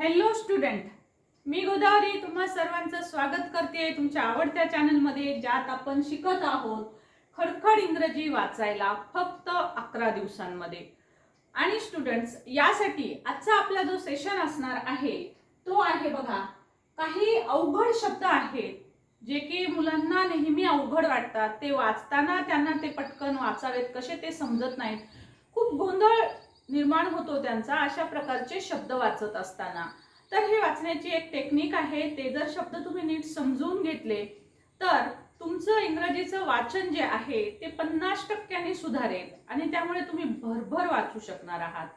Hello student मी गोदावरी तुम्हा सर्वांचं स्वागत करते. तुमच्या आवडत्या चॅनलमध्ये ज्यात आपण शिकत आहोत खडखड इंग्रजी वाचायला फक्त अकरा दिवसांमध्ये. आणि स्टुडंट्स यासाठी आजचा आपला जो सेशन असणार आहे तो आहे बघा काही अवघड शब्द आहेत जे की मुलांना नेहमी अवघड वाटतात. ते वाचताना त्यांना ते पटकन वाचावेत कसे ते समजत नाहीत. खूप गोंधळ निर्माण होतो त्यांचा अशा प्रकारचे शब्द वाचत असताना. तर हे वाचण्याची एक टेक्निक आहे ते जर शब्द तुम्ही नीट समजून घेतले तर तुमचं इंग्रजीचं वाचन जे आहे ते पन्नास टक्क्यांनी सुधारेल आणि त्यामुळे तुम्ही भरभर वाचू शकणार आहात.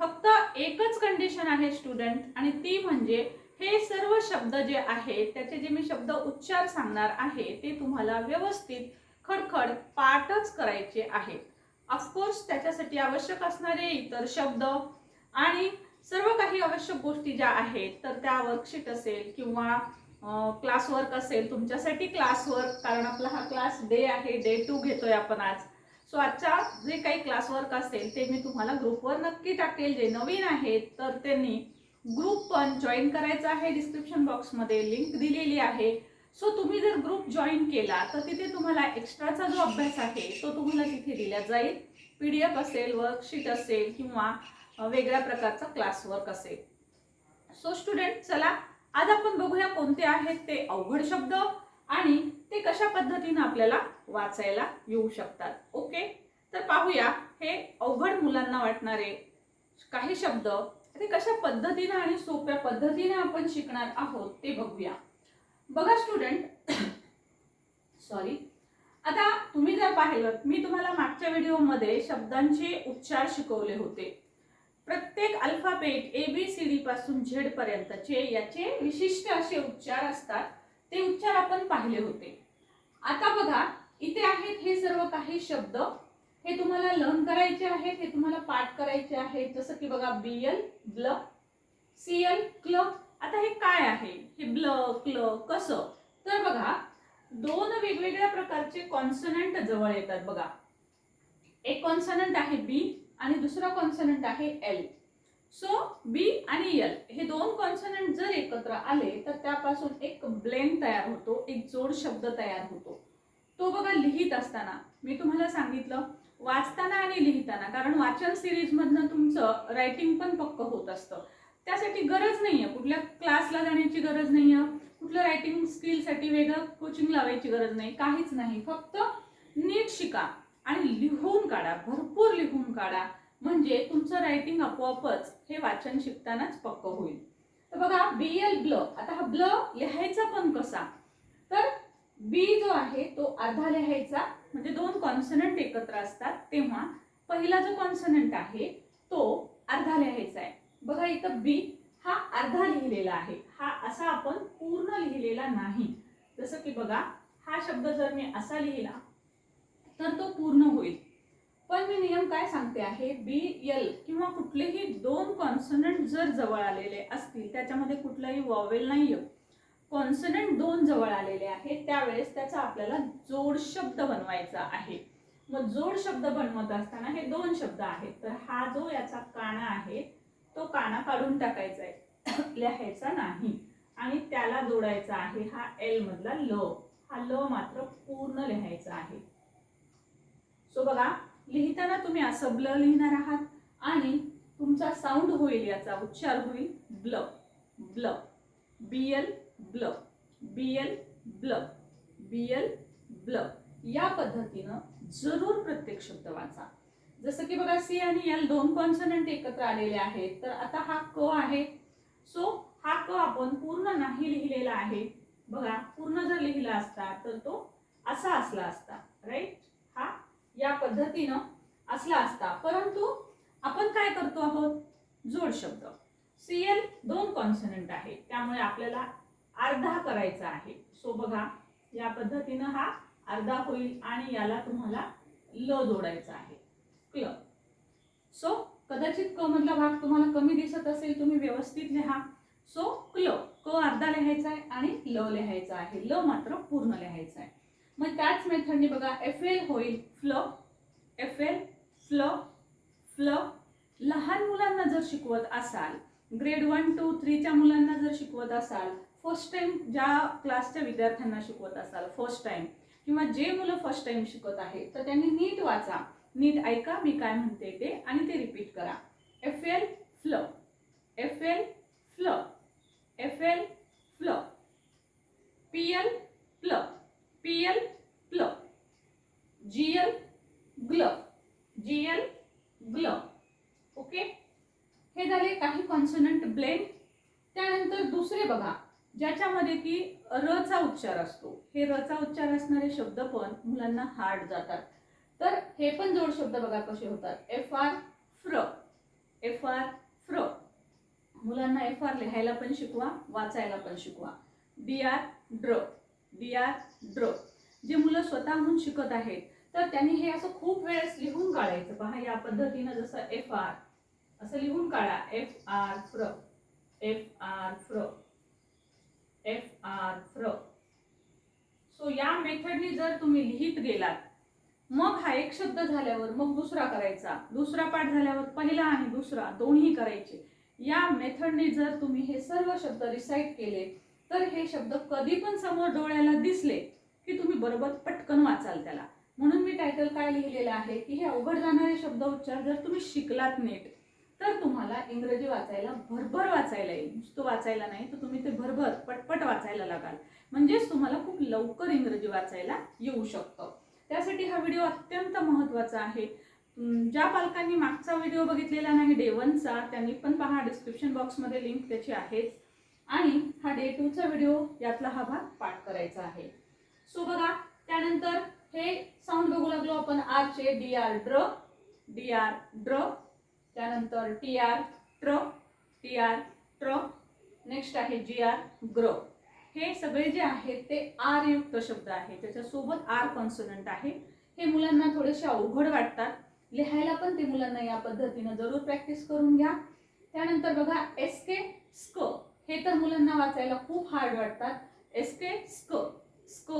फक्त एकच कंडिशन आहे स्टुडंट आणि ती म्हणजे हे सर्व शब्द जे आहेत त्याचे जे मी शब्द उच्चार सांगणार आहे ते तुम्हाला व्यवस्थित खडखड पाठच करायचे आहेत. ऑफकोर्स त्याच्यासाठी आवश्यक असणारे इतर शब्द आणि सर्व काही आवश्यक गोष्टी ज्या आहेत तर त्या वर्कशीट असेल किंवा क्लास वर्क असेल तुमच्यासाठी क्लास वर्क कारण आपला हा क्लास डे आहे डे टू घेतोय आपण आज. सो आजच्या जे काही क्लास वर्क असेल ते मी तुम्हाला ग्रुपवर नक्की टाकेल. जे नवीन आहेत तर त्यांनी ग्रुप पण जॉईन करायचा आहे डिस्क्रिप्शन बॉक्समध्ये लिंक दिलेली आहे. सो तुम्ही जर ग्रुप जॉईन केला तर तिथे तुम्हाला एक्स्ट्राचा जो अभ्यास आहे तो तुम्हाला तिथे दिला जाईल. पी डी एफ असेल वर्कशीट असेल किंवा वेगळ्या प्रकारचा क्लास वर्क असेल. सो स्टुडंट चला आज आपण बघूया कोणते आहेत ते अवघड शब्द आणि ते कशा पद्धतीनं आपल्याला वाचायला येऊ शकतात. ओके तर पाहूया हे अवघड मुलांना वाटणारे काही शब्द ते कशा पद्धतीनं आणि सोप्या पद्धतीने आपण शिकणार आहोत ते बघूया. बघा स्टुडंट सॉरी आता तुम्ही जर पाहिलं मी तुम्हाला मागच्या व्हिडिओमध्ये शब्दांचे उच्चार शिकवले होते. प्रत्येक alphabet A B C D पासून झेड पर्यंतचे याचे विशिष्ट असे उच्चार असतात. ते उच्चार आपण पाहिले होते. आता बघा इथे आहेत हे सर्व काही शब्द. हे तुम्हाला लर्न करायचे आहेत हे तुम्हाला पाठ करायचे आहेत. जसं की बघा B L ग्ल C L club आता हे काय आहे? हे ब्ल क्ल कसं? तर बघा दोन वेगवेगळ्या प्रकारचे कॉन्सनंट जवळ येतात बघा. एक कॉन्सनंट आहे बी आणि दुसरा कॉन्सनंट आहे एल सो बी आणि एल हे दोन कॉन्सनंट जर एकत्र आले तर त्यापासून एक ब्लेंड तयार होतो एक जोड शब्द तयार होतो. तो बघा लिहित असताना मी तुम्हाला सांगितलं वाचताना आणि लिहिताना कारण वाचन सिरीजमधनं तुमचं रायटिंग पण पक्क होत असतं. त्यासाठी गरज नाहीये. कुठल्या क्लासला जाण्याची गरज नाहीये. कुठलं रायटिंग स्किलसाठी वेगळं कोचिंग लावायची गरज नाही. काहीच नाही. फक्त नीट शिका आणि लिहून काढा. भरपूर लिहून काढा. म्हणजे तुमचं रायटिंग आपोआपच हे वाचन शिकतानाच पक्क होईल. तर बघा बी एल ब्ल आता हा ब्ल लिहायचा पण कसा? तर बी जो आहे तो अर्धा लिहायचा. म्हणजे दोन कॉन्सनंट एकत्र असतात. तेव्हा पहिला जो कॉन्सनंट आहे तो अर्धा लिहायचा आहे. बघा इथं बी हा अर्धा लिहिलेला आहे. हा असा आपण पूर्ण लिहिलेला नाही. जसं की बघा हा शब्द जर मी असा लिहिला तर तो पूर्ण होईल. पण मी नियम काय सांगते आहे? बी एल किंवा कुठलेही दोन कॉन्सनंट जर जवळ आलेले असतील त्याच्यामध्ये कुठलाही वॉवेल नाहीये. कॉन्सनंट दोन जवळ आलेले आहेत त्यावेळेस त्याचा आपल्याला जोड शब्द बनवायचा आहे. मग जोड शब्द बनवत असताना हे दोन शब्द आहेत. तर हा जो याचा काना आहे तो काना काढून टाकायचा आहे. लिहायचा नाही. आणि त्याला जोडायचा आहे हा एल मधला ल. हा ल मात्र पूर्ण लिहायचा आहे. सो बघा लिहिताना तुम्ही असं ब्ल लिहिणार आहात आणि तुमचा साऊंड होईल याचा उच्चार होईल ब्ल. ब्ल. बीएल ब्ल. बीएल ब्ल. बीएल ब्ल. या पद्धतीनं जरूर प्रत्येक शब्द वाचा. जसं की बघा सी आणि एल दोन कॉन्सनंट एकत्र आलेले आहेत तर आता हा क आहे. सो हा क आपण पूर्ण नाही लिहिलेला आहे. बघा पूर्ण जर लिहिला असता तर तो असा असला असता राईट हा या पद्धतीनं असला असता. परंतु आपण काय करतो आहोत? जोड शब्द. सीएल दोन कॉन्सनंट आहे. त्यामुळे आपल्याला अर्धा करायचा आहे. सो बघा या पद्धतीनं हा अर्धा होईल आणि याला तुम्हाला ल जोडायचा आहे. क्ल सो कदाचित क मधला भाग तुम्हाला कमी दिसत असेल तुम्ही व्यवस्थित लिहा. सो क्ल क अर्धा लिहायचा आहे आणि ल लिहायचा आहे. ल मात्र पूर्ण लिहायचं आहे. मग त्याच मेथडने बघा एफ एल होईल fl F L fl fl लहान मुलांना जर शिकवत असाल ग्रेड वन टू थ्रीच्या मुलांना जर शिकवत असाल फर्स्ट टाइम ज्या क्लासच्या विद्यार्थ्यांना शिकवत असाल फर्स्ट टाइम किंवा जे मुलं फर्स्ट टाइम शिकत आहेत तर त्यांनी नीट वाचा. नीट ऐका मी काय म्हणते ते आणि ते रिपीट करा. F L fl F L fl F L fl P L pl P L pl G L gl G L gl okay हे झाले काही कॉन्सनंट ब्लेंड त्यानंतर दुसरे बघा ज्याच्यामध्ये की रचा उच्चार असतो. हे रचा उच्चार असणारे शब्द पण मुलांना हार्ड जातात. तर हे पण जोड शब्द बघा कसे होतात. एफ आर फ्र एफ आर फ्र मुलांना एफ आर लिहायला पण शिकवा वाचायला पण शिकवा. डी आर ड्र डी आर ड्र जे मुलं स्वतःहून शिकत आहेत तर त्यांनी हे असं खूप वेळेस लिहून काढायचं. पहा या पद्धतीनं जसं एफ आर असं लिहून काढा. एफ आर फ्र एफ आर फ्र एफ आर फ्र सो या मेथडनी जर तुम्ही लिहित गेलात मग हा एक शब्द झाल्यावर मग दुसरा करायचा. दुसरा पाठ झाल्यावर पहिला आणि दुसरा दोन्ही करायचे. या मेथडने जर तुम्ही हे सर्व शब्द रिसाईट केले तर हे शब्द कधी पण समोर डोळ्याला दिसले की तुम्ही बरोबर पटकन वाचाल त्याला. म्हणून मी टायटल काय लिहिलेलं आहे की हे अवघड जाणारे शब्द उच्चार जर तुम्ही शिकलात नीट तर तुम्हाला इंग्रजी वाचायला भरभर वाचायला येईल. नुसतं वाचायला नाही तर तुम्ही ते भरभर पटपट वाचायला लागाल. म्हणजेच तुम्हाला खूप लवकर इंग्रजी वाचायला येऊ शकतं. त्यासाठी हा व्हिडिओ अत्यंत महत्त्वाचा आहे. ज्या पालकांनी मागचा व्हिडिओ बघितलेला नाही डे वनचा त्यांनी पण पहा डिस्क्रिप्शन बॉक्समध्ये लिंक त्याची आहेच. आणि हा डे टूचा व्हिडिओ यातला हा भाग पाठ करायचा आहे. सो बघा त्यानंतर हे साऊंड बघू लागलो आपण आरचे डी आर ड्र डी आर ड्र त्यानंतर टी आर ट्र टी आर ट्र नेक्स्ट आहे जी आर ग्र. हे सगळे जे आहेत ते आर युक्त शब्द आहे त्याच्यासोबत आर कॉन्सोनंट आहे. हे मुलांना थोडेसे अवघड वाटतात. लिहायला पण ते मुलांना या पद्धतीनं जरूर प्रॅक्टिस करून घ्या. त्यानंतर बघा एस के स्क हे तर मुलांना वाचायला खूप हार्ड वाटतात. एस के स्क स्क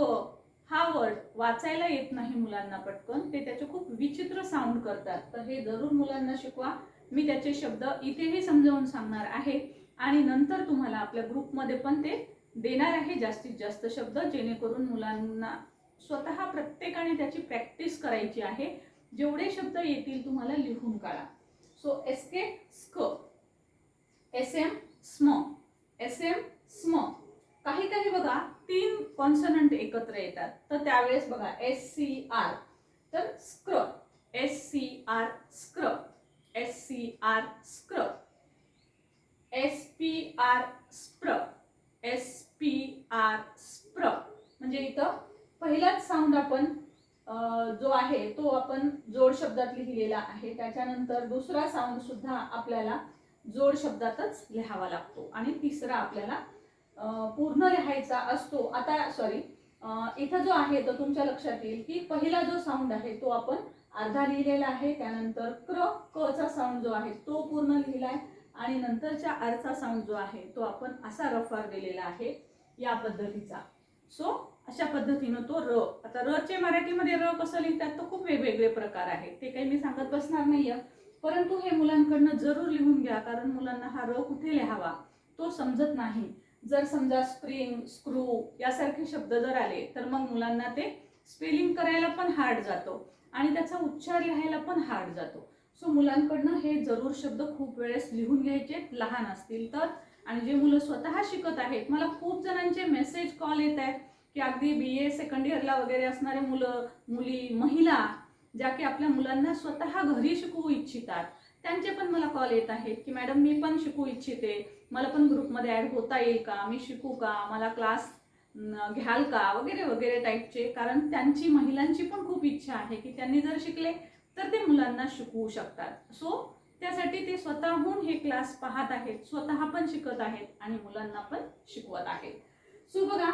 हा वर्ड वाचायला येत नाही मुलांना पटकन. ते त्याचे खूप विचित्र साऊंड करतात. तर हे जरूर मुलांना शिकवा. मी त्याचे शब्द इथेही समजावून सांगणार आहे. आणि नंतर तुम्हाला आपल्या ग्रुपमध्ये पण ते देणार आहे जास्तीत जास्त शब्द जेणेकरून मुलांना स्वतः प्रत्येकाने त्याची प्रॅक्टिस करायची आहे. जेवढे शब्द येतील तुम्हाला लिहून काढा. So S K स्क S M स्म एस एम स्म काही काही बघा तीन कॉन्सनंट एकत्र येतात. तर त्यावेळेस बघा एस सी आर तर स्क्र एस सी आर स्क्र एस सी आर स्क्र एस पी आर स्प्र एस पी आर स्प्र म्हणजे इथं पहिलाच साऊंड आपण जो आहे तो आपण जोड शब्दात लिहिलेला आहे. त्याच्यानंतर दुसरा साऊंड सुद्धा आपल्याला जोड शब्दातच लिहावा लागतो. आणि तिसरा आपल्याला पूर्ण लिहायचा असतो. आता सॉरी इथं जो आहे तो तुमच्या लक्षात येईल की पहिला जो साऊंड आहे तो आपण अर्धा लिहिलेला आहे. त्यानंतर क्र क चा साऊंड जो आहे तो पूर्ण लिहिला आहे आणि नंतरच्या आरचा साऊंड जो आहे तो आपण असा रफार दिलेला आहे. या पद्धतीचा. सो अशा पद्धतीनं तो र आता र चे मराठीमध्ये र कसं लिहितात तर खूप वेगवेगळे प्रकार आहेत. ते काही मी सांगत बसणार नाही आहे परंतु हे मुलांकडनं जरूर लिहून घ्या कारण मुलांना हा र कुठे लिहावा तो समजत नाही. जर समजा स्प्रिंग स्क्रू यासारखे शब्द जर आले तर मग मुलांना ते स्पेलिंग करायला पण हार्ड जातो आणि त्याचा उच्चार लिहायला पण हार्ड जातो. सो मुलांकडनं हे जरूर शब्द खूप वेळेस लिहून घ्यायचे लहान असतील तर. आणि जे मुलं स्वतः शिकत आहेत मला खूप जणांचे मेसेज कॉल येत आहेत की अगदी बी ए सेकंड इयरला वगैरे असणारे मुलं मुली महिला ज्या की आपल्या मुलांना स्वतः घरी शिकवू इच्छितात त्यांचे पण मला कॉल येत आहेत की मॅडम मी पण शिकू इच्छिते. मला पण ग्रुपमध्ये ॲड होता येईल का? मी शिकू का? मला क्लास घ्याल का? वगैरे वगैरे टाईपचे कारण त्यांची महिलांची पण खूप इच्छा आहे की त्यांनी जर शिकले तर ते मुलांना शिकवू शकतात. सो त्यासाठी ते स्वतःहून हे क्लास पाहत आहेत. स्वतः पण शिकत आहेत आणि मुलांना पण शिकवत आहेत. सो बघा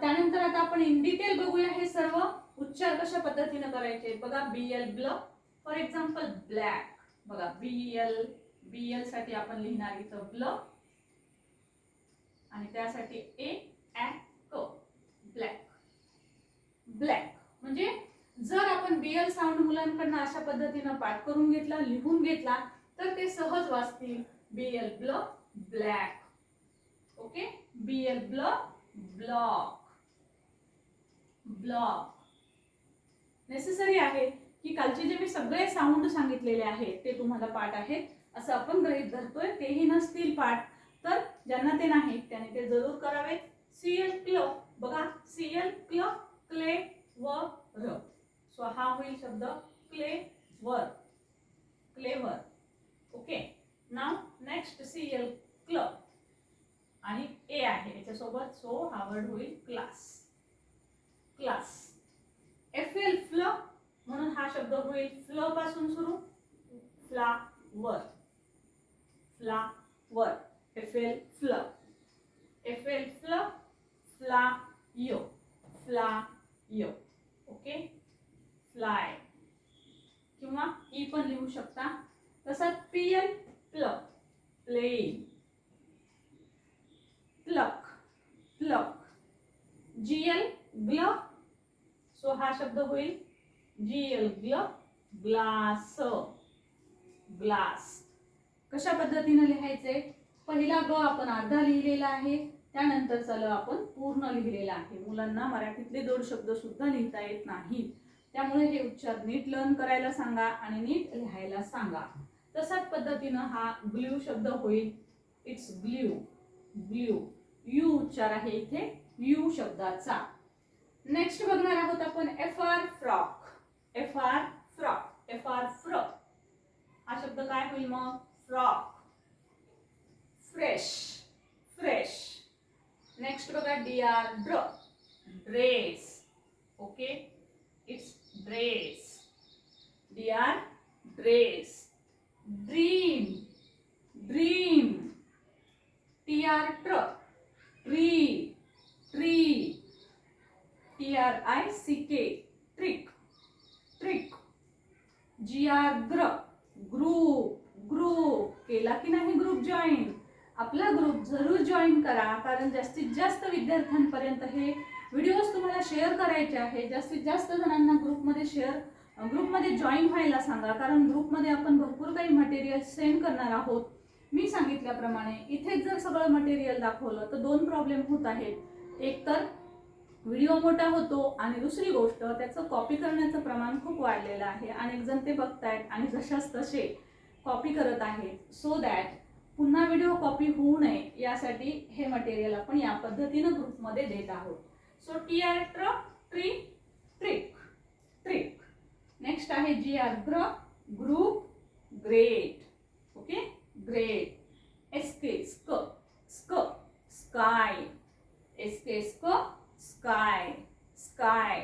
त्यानंतर आता आपण इन डिटेल बघूया हे सर्व. उच्चार कशा पद्धतीने करायचे? बघा बी एल ब्ल फॉर एक्झाम्पल ब्लॅक बघा बी एल बी एलसाठी आपण लिहिणार इथं ब्ल आणि त्यासाठी ए ॲ क ब्लॅक ब्लॅक म्हणजे जर आपण बीएल साऊंड मुलांकडनं अशा पद्धतीनं पाठ करून घेतला लिहून घेतला तर ते सहज वाचतील. बी एल ब्ल ब्लॅक ओके बी एल ब्ल ब्लॉक ब्लॉक नेसेसरी आहे की कालचे जे मी सगळे साऊंड सांगितलेले आहेत ते तुम्हाला पाठ आहेत. असं आपण गृहित धरतोय तेही नसतील पाठ. तर ज्यांना ते नाहीत त्याने ते जरूर करावेत. सी एल क्ल बघा सी एल क्ल क्ले व र सो हा होईल शब्द क्ले वर क्लेवर. ओके नाव नेक्स्ट सी एल क्ल आणि ए आहे याच्यासोबत. सो हा वर्ड होईल क्लास क्लास एफ एल फ्ल म्हणून हा शब्द होईल फ्लपासून सुरू. फ्ला वर flower F L flu F L फ्ल फ्ला यो फ्ला यो ओके फ्लाय किंवा ई पण लिहू शकता. तसंच पी एल प्ल plane pluck pluck G L ग्ल so हा शब्द होईल. जी एल ग्ल ग्लास ग्लास कशा पद्धतीने लिहायचे? पहिला ग आपण अर्धा लिहिलेला आहे. त्यानंतरचा ल आपण पूर्ण लिहिलेला आहे. मुलांना मराठीतले दोन शब्द सुद्धा लिहिता येत नाहीत त्यामुळे हे उच्चार नीट लर्न करायला सांगा आणि नीट लिहायला सांगा. तसाच पद्धतीनं हा ग्ल्यू शब्द होईल. इट्स ग्ल्यू ग्ल्यू यू उच्चार आहे इथे यू शब्दाचा. नेक्स्ट बघणार आहोत आपण F R frock F R frock F R फ्र हा शब्द काय होईल मग? फ्रॉक फ्रेश फ्रेश नेक्स्ट बघा डी आर ड्र dress okay it's dress D R dress dream dream T R ट्र tree tree T R I C K trick trick G R ग्र ग्रुप ग्रुप केला की नाही ग्रुप जॉईन आपला group जरूर join करा कारण जास्तीत जास्त विद्यार्थ्यांपर्यंत हे व्हिडिओज तुम्हाला शेअर करायचे आहे. जास्तीत जास्त जणांना ग्रुपमध्ये शेअर ग्रुपमध्ये जॉईन व्हायला सांगा कारण ग्रुपमध्ये आपण भरपूर काही मटेरियल सेंड करणार आहोत. मी सांगितल्याप्रमाणे इथेच जर सगळं मटेरियल दाखवलं तर दोन प्रॉब्लेम होत आहेत. एक तर व्हिडिओ मोठा होतो आणि दुसरी गोष्ट त्याचं कॉपी करण्याचं प्रमाण खूप वाढलेलं आहे. अनेक जण ते बघतायत आणि जशाच तसे कॉपी करत आहेत. सो दॅट पुन्हा व्हिडिओ कॉपी होऊ नये यासाठी हे मटेरियल आपण या पद्धतीनं ग्रुपमध्ये देत आहोत. So T R tr tree trick trick next आहे G R gr group great okay great S K sk sk sky S K sk sky sky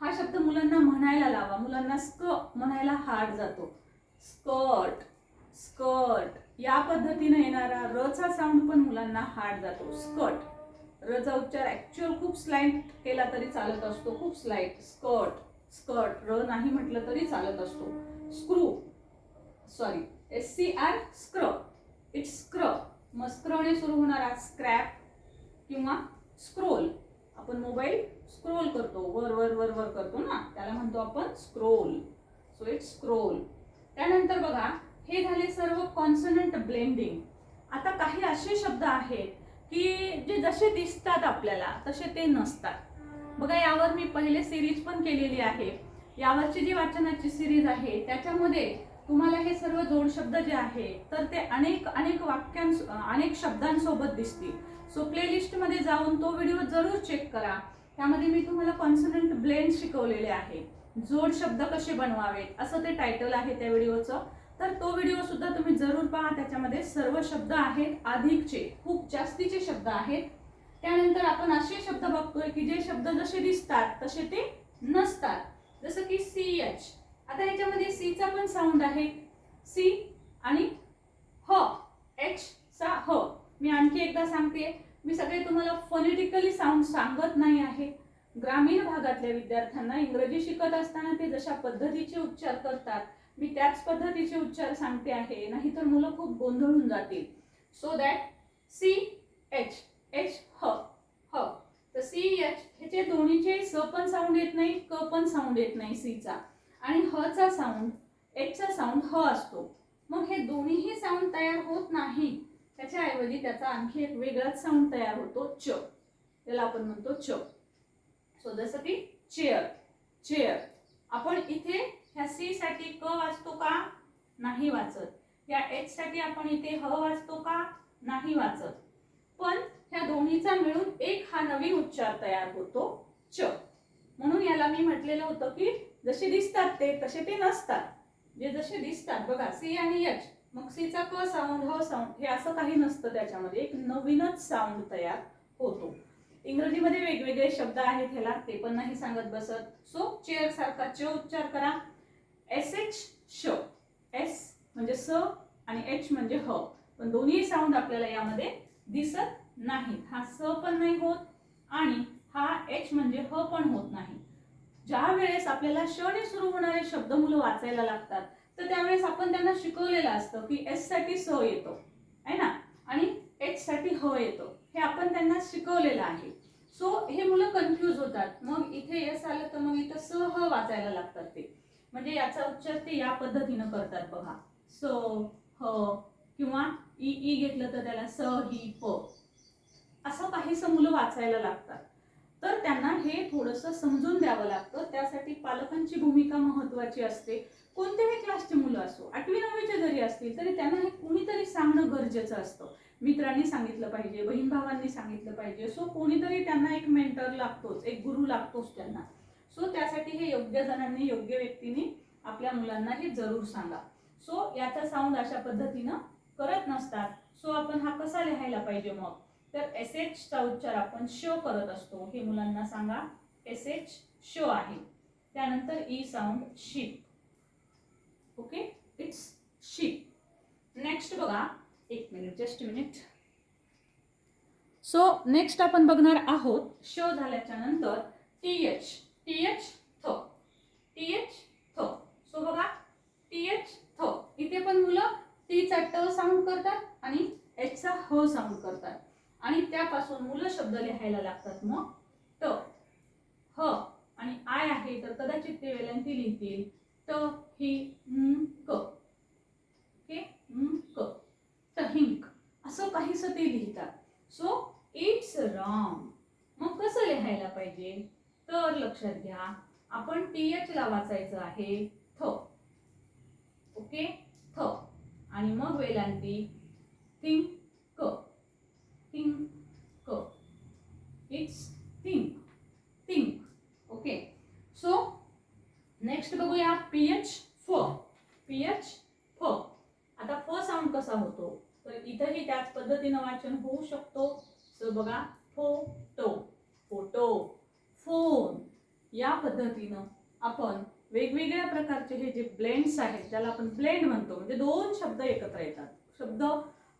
हा शब्द मुलांना म्हणायला लावा. मुलांना स्क म्हणायला हार्ड जातो. स्कर्ट स्कर्ट या पद्धतीने येणारा रचा साऊंड पण मुलांना हार्ड जातो. स्कर्ट रचा उच्चार ऍक्च्युअल खूप स्लाईट केला तरी चालत असतो. खूप स्लाईट स्कर्ट स्कर्ट र नाही म्हटलं तरी चालत असतो. Screw sorry S C R square it's स्क्र मग स्क्रने सुरू होणारा स्क्रॅप किंवा स्क्रोल आपण मोबाईल स्क्रोल करतो. वर वर वर वर करतो ना? त्याला म्हणतो आपण स्क्रोल सो इट्स स्क्रोल त्यानंतर बघा हे झाले सर्व कॉन्सनंट ब्लेंडिंग आता काही असे शब्द आहेत की जे जसे दिसतात आपल्याला तसे ते नसतात. बघा यावर मी पहिले सिरीज पण केलेली आहे. यावरची जी वाचनाची सिरीज आहे त्याच्यामध्ये तुम्हाला हे सर्व जोड शब्द जे आहे तर ते अनेक अनेक वाक्यां अनेक शब्दांसोबत दिसतील. सो प्लेलिस्टमध्ये जाऊन तो व्हिडिओ जरूर चेक करा. त्यामध्ये मी तुम्हाला कॉन्सनंट ब्लेंड शिकवलेले आहे. जोड शब्द कसे बनवावेत असं ते टायटल आहे त्या व्हिडिओचं तर तो व्हिडिओ सुद्धा तुम्ही जरूर पहा. त्याच्यामध्ये सर्व शब्द आहेत अधिकचे खूप जास्तीचे शब्द आहेत. त्यानंतर आपण असे शब्द बघतोय की जे शब्द जसे दिसतात तसे ते नसतात. जसं की सी एच आता याच्यामध्ये सी चा पण साऊंड आहे. सी आणि ह एच चा ह मी आणखी एकदा सांगते. मी सगळे तुम्हाला फोनेटिकली साऊंड सांगत नाही आहे. ग्रामीण भागातल्या विद्यार्थ्यांना इंग्रजी शिकत असताना ते जशा पद्धतीचे उच्चार करतात मी त्याच पद्धतीचे उच्चार सांगते आहे नाहीतर मुलं खूप गोंधळून जातील. So that C H H ह ह तर सी एच ह्याचे दोन्हीचे स पण साऊंड येत नाही क पण साऊंड येत नाही सीचा आणि ह चा साऊंड एचचा साऊंड ह असतो. मग हे दोन्हीही साऊंड तयार होत नाही. त्याच्याऐवजी त्याचा आणखी एक वेगळाच साऊंड तयार होतो च. त्याला आपण म्हणतो च. सो जसं की चेअर चेअर आपण इथे ह्या सी साठी क वाचतो का? नाही वाचत. या एच साठी आपण इथे ह वाचतो का? नाही वाचत. पण ह्या दोन्हीचा मिळून एक हा नवीन उच्चार तयार होतो. च. म्हणून याला मी म्हटलेलं होतं की जसे दिसतात ते तसे ते नसतात. जे जसे दिसतात बघा सी आणि एच मग सीचा क साऊंड ह साऊंड हे असं काही नसतं त्याच्यामध्ये. एक नवीनच साऊंड तयार होतो. इंग्रजीमध्ये वेगवेगळे शब्द आहेत ह्याला. ते पण नाही सांगत बसत. सो चेअर सारखा च उच्चार करा. एस एच श एस म्हणजे स आणि एच म्हणजे ह. पण दोन्ही साऊंड आपल्याला यामध्ये दिसत नाहीत. हा स पण नाही होत आणि हा एच म्हणजे ह पण होत नाही. ज्या वेळेस आपल्याला श ने सुरू होणारे शब्द मुलं वाचायला लागतात तर त्यावेळेस आपण त्यांना शिकवलेलं असतं की एससाठी स येतो. आहे ना? आणि एच साठी ह येतो. हे आपण त्यांना शिकवलेलं आहे. सो हे मुलं कन्फ्यूज होतात. मग इथे एस आलं तर मग इथं स ह वाचायला लागतात ते. म्हणजे याचा उच्चार ते या पद्धतीनं करतात बघा. स ह किंवा ई ई घेतलं तर त्याला स ही प. असं काहीसं मुलं वाचायला लागतात. तर त्यांना हे थोडंसं समजून द्यावं लागतं. त्यासाठी पालकांची भूमिका महत्वाची असते. कोणत्याही क्लासची मुलं असो आठवी नववीचे जरी असतील तरी त्यांना हे कुणीतरी सांगणं गरजेचं असतं. मित्रांनी सांगितलं पाहिजे बहीण भावांनी सांगितलं पाहिजे. सो कोणीतरी त्यांना एक मेंटर लागतोच एक गुरु लागतोच त्यांना. सो त्यासाठी हे योग्य जणांनी योग्य व्यक्तीने आपल्या मुलांना हे जरूर सांगा. सो याचा साऊंड अशा पद्धतीनं करत नसतात. सो आपण हा कसा लिहायला पाहिजे मग? तर एस एचचा उच्चार आपण शो करत असतो. हे मुलांना सांगा. एस एच शो आहे. त्यानंतर E sound sheep okay it's sheep next बघा. एक minute just minute so next आपण बघणार आहोत शो झाल्याच्यानंतर टी एच टी एच थ टी एच थ सो बघा टी एच थ इथे पण मुलं टीचा ट साऊंड करतात आणि एचचा ह साऊंड करतात. आणि त्यापासून मुलं शब्द लिहायला लागतात मग. ट ह आणि आय आहे तर कदाचित ते वेलांती लिहितील. ट ही क ओके म, क टहिंक असं काहीसं ते लिहितात. सो इट्स रॉंग मग कसं लिहायला पाहिजे? तर लक्षात घ्या आपण टी एच ला वाचायचं आहे थ. ओके? थ. आणि मग वेलांती थिंक. क थिंक. क it's think. Think. Okay? So next बघूया पी एच फ. पी एच फ. आता फ साऊंड कसा होतो? तर इथंही त्याच पद्धतीनं वाचन होऊ शकतो. सो बघा फोटो. फोटो. फोन या पद्धतीनं आपण वेगवेगळ्या प्रकारचे हे जे ब्लेंड्स आहेत त्याला आपण ब्लेंड म्हणतो. म्हणजे दोन शब्द एकत्र येतात. शब्द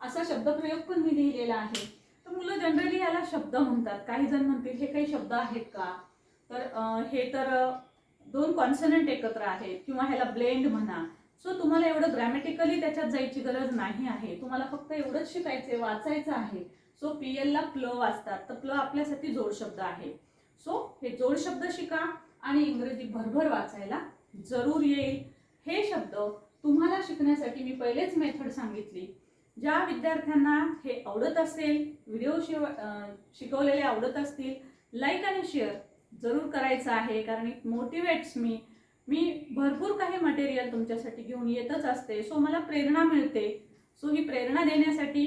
असा शब्दप्रयोग पण मी लिहिलेला आहे. तर मुलं जनरली याला शब्द म्हणतात. काही जण म्हणतील हे काही शब्द आहेत का? तर हे तर दोन कॉन्सनंट एकत्र आहेत किंवा ह्याला ब्लेंड म्हणा. सो तुम्हाला एवढं ग्रॅमॅटिकली त्याच्यात जायची गरज नाही आहे. तुम्हाला फक्त एवढंच शिकायचंय वाचायचं आहे. सो पी एलला प्ल वाचतात. तर प्ल आपल्यासाठी जोड शब्द आहे. सो हे जोड शब्द शिका आणि इंग्रजी भरभर वाचायला जरूर येईल. हे शब्द तुम्हाला शिकण्यासाठी मी पहिलेच मेथड सांगितली. ज्या विद्यार्थ्यांना हे आवडत असेल व्हिडिओ शिव शिकवलेले आवडत असतील लाईक आणि शेअर जरूर करायचं आहे कारण इट मोटिवेट्स मी मी भरपूर काही मटेरियल तुमच्यासाठी घेऊन येतच असते. सो मला प्रेरणा मिळते. सो ही प्रेरणा देण्यासाठी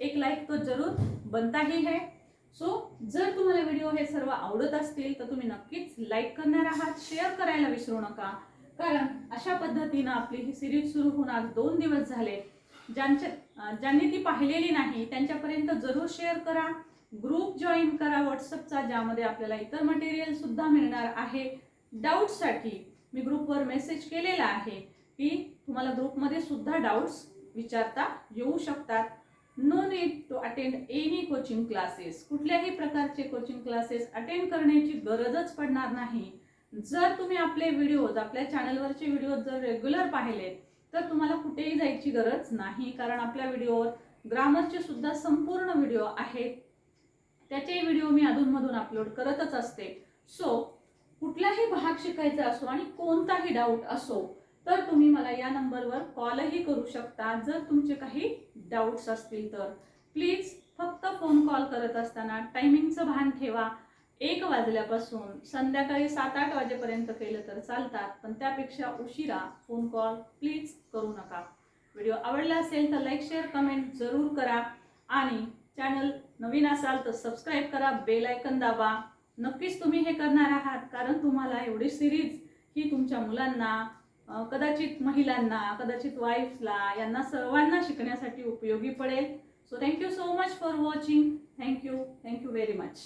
एक लाईक तो जरूर बनताही है. सो जर तुम्हाला व्हिडिओ हे सर्व आवडत असतील तर तुम्ही नक्कीच लाईक करणार आहात शेअर करायला विसरू नका. कारण अशा पद्धतीनं आपली ही सिरीज सुरू होऊन आज दोन दिवस झाले. ज्यांच्या ज्यांनी ती पाहिलेली नाही त्यांच्यापर्यंत जरूर शेअर करा. ग्रुप जॉईन करा व्हॉट्सअपचा ज्यामध्ये आपल्याला इतर मटेरियलसुद्धा मिळणार आहे. डाऊटसाठी मी ग्रुपवर मेसेज केलेला आहे की तुम्हाला ग्रुपमध्ये सुद्धा डाऊट्स विचारता येऊ शकतात. No need to attend any coaching classes कुठल्याही प्रकारचे कोचिंग क्लासेस अटेंड करण्याची गरजच पडणार नाही. जर तुम्ही आपले व्हिडिओज आपल्या चॅनलवरचे व्हिडिओ जर रेग्युलर पाहिले तर तुम्हाला कुठेही जायची गरज नाही. कारण आपल्या व्हिडिओवर ग्रामरचे सुद्धा संपूर्ण व्हिडिओ आहेत. त्याचे व्हिडिओ मी अधूनमधून अपलोड करतच असते. सो कुठलाही भाग शिकायचा असो आणि कोणताही डाऊट असो तर तुम्ही मला या नंबरवर कॉलही करू शकता. जर तुमचे काही डाऊट्स असतील तर. प्लीज फक्त फोन कॉल करत असताना टायमिंगचं भान ठेवा. एक वाजल्यापासून संध्याकाळी सात आठ वाजेपर्यंत केलं तर चालतात पण त्यापेक्षा उशिरा फोन कॉल प्लीज करू नका. व्हिडिओ आवडला असेल तर लाईक शेअर कमेंट जरूर करा. आणि चॅनल नवीन असाल तर सबस्क्राईब करा बेल आयकन दाबा. नक्कीच तुम्ही हे करणार आहात कारण तुम्हाला एवढी सिरीज ही तुमच्या मुलांना कदाचित महिलांना कदाचित वाईफ्सला यांना सर्वांना शिकण्यासाठी उपयोगी पडेल. So thank you so much for watching thank you thank you very much